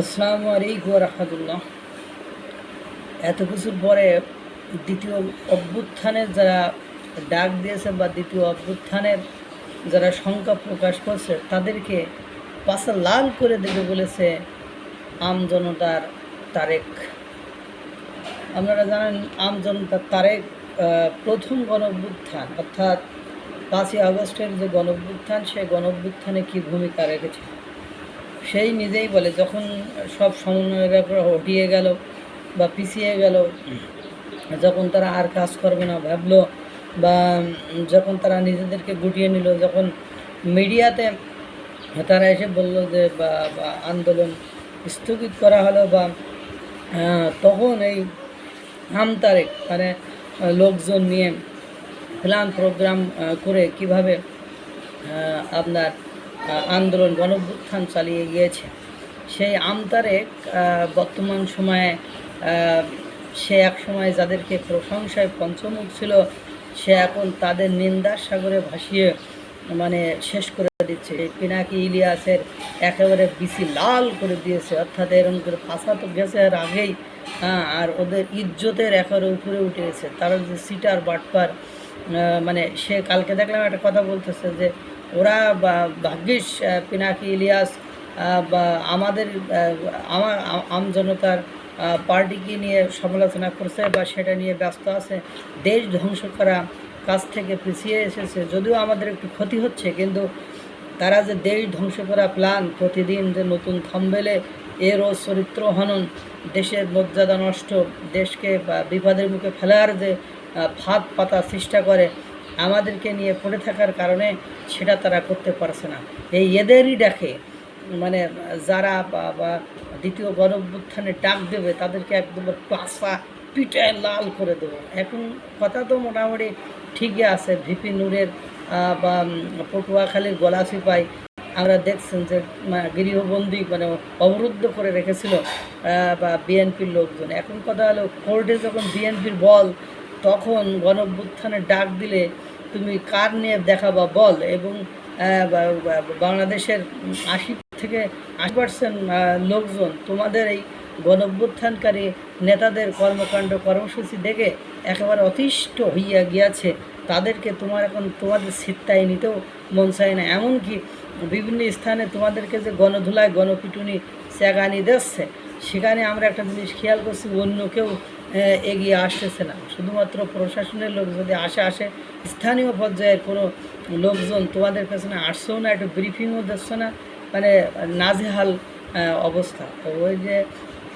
আসসালামু আলাইকুম রহমতুল্লাহ। এত কিছুর পরে দ্বিতীয় অভ্যুত্থানের যারা ডাক দিয়েছে বা দ্বিতীয় অভ্যুত্থানের যারা শঙ্কা প্রকাশ করছে, তাদেরকে পাশা লাল করে দেবে বলেছে আম জনতার তারেক। আপনারা জানেন আম জনতার তারেক প্রথম গণ অভ্যুত্থান অর্থাৎ পাঁচই আগস্টের যে গণ অভ্যুত্থান সেই গণ অভ্যুত্থানে কী ভূমিকা রেখেছে সেই নিজেই বলে, যখন সব সমন্বয়করা হটিয়ে গেল বা পিছিয়ে গেল, যখন তারা আর কাজ করবে না ভাবলো বা যখন তারা নিজেদেরকে গুটিয়ে নিল, যখন মিডিয়াতে তারা এসে বলল যে, বা আন্দোলন স্থগিত করা হলো বা তখন এই আমতারেক মানে লোকজন নিয়ে প্ল্যান প্রোগ্রাম করে কীভাবে আপনার আন্দোলন গণভ্যুত্থান চালিয়ে গিয়েছে। সেই আমতারেক আহ, বর্তমান সময়ে সে এক সময় যাদেরকে প্রশংসায় পঞ্চমুখ ছিল সে এখন তাদের নিন্দার সাগরে ভাসিয়ে মানে শেষ করে দিচ্ছে। পিনাকি ইলিয়াসের একেবারে বিসি লাল করে দিয়েছে অর্থাৎ এরকম করে ফাঁসা তো গেছে আর আগেই হ্যাঁ, আর ওদের ইজ্জতের একেবারে উপরে উঠে গেছে। তারা যে সিটার বাটপার মানে সে কালকে দেখলাম একটা কথা বলতেছে যে ওরা ভাগ্যিস পিনাকি, ইলিয়াস বা আমাদের আমার আ- আম জনতার পার্টিকে নিয়ে সমালোচনা করছে বা সেটা নিয়ে ব্যস্ত আছে, দেশ ধ্বংস করা কাজ থেকে পিছিয়ে এসেছে। যদিও আমাদের একটু ক্ষতি হচ্ছে, কিন্তু তারা যে দেশ ধ্বংস করা প্ল্যান প্রতিদিন যে নতুন থাম্বেলে এর ও চরিত্র হনন, দেশের মর্যাদা নষ্ট, দেশকে বিপদের মুখে ফেলার যে ফাঁদ পাতা চেষ্টা করে আমাদেরকে নিয়ে পড়ে থাকার কারণে সেটা তারা করতে পারছে না। এই এদেরই ডাকে মানে যারা বা দ্বিতীয় গণভ্যুত্থানে ডাক দেবে, তাদেরকে একদম পাশা পিটায় লাল করে দেবো। এখন কথা তো মোটামুটি ঠিকই আছে, ভিপি নূরের বা পটুয়াখালীর গলাচিপাই আমরা দেখছেন যে গৃহবন্দী মানে অবরুদ্ধ করে রেখেছিল বা বিএনপির লোকজন। এখন কথা হলো, কোর্টে যখন বিএনপির বল তখন গণভ্যুত্থানের ডাক দিলে তুমি কার নিয়ে দেখাবা বল এবং বাংলাদেশের আশি থেকে আশি পার্সেন্ট লোকজন তোমাদের এই গণভ্যুত্থানকারী নেতাদের কর্মকাণ্ড কর্মসূচি দেখে একেবারে অতিষ্ঠ হইয়া গিয়াছে। তাদেরকে তোমার এখন তোমাদের সিদ্ধায় নিতেও মন চায় না। এমনকি বিভিন্ন স্থানে তোমাদেরকে যে গণধুলায় গণপিটুনি চেগানি দিচ্ছে, সেখানে আমরা একটা জিনিস খেয়াল করছি, অন্য কেউ এগিয়ে আসতেছে না। শুধুমাত্র প্রশাসনের লোক যদি আসে আসে, স্থানীয় পর্যায়ের কোনো লোকজন তোমাদের পেছনে আসছেও না, একটু ব্রিফিংও দিচ্ছে না মানে নাজেহাল অবস্থা। তো ওই যে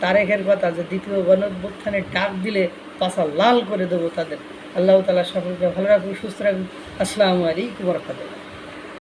তারেকের কথা, যে দ্বিতীয় গণভ্যুত্থানে ডাক দিলে পাশা লাল করে দেবো তাদের। আল্লাহ তালা সকলকে ভালো রাখুন সুস্থ রাখুন আসসালামু আলাইকুম রহমতুল্লাহ।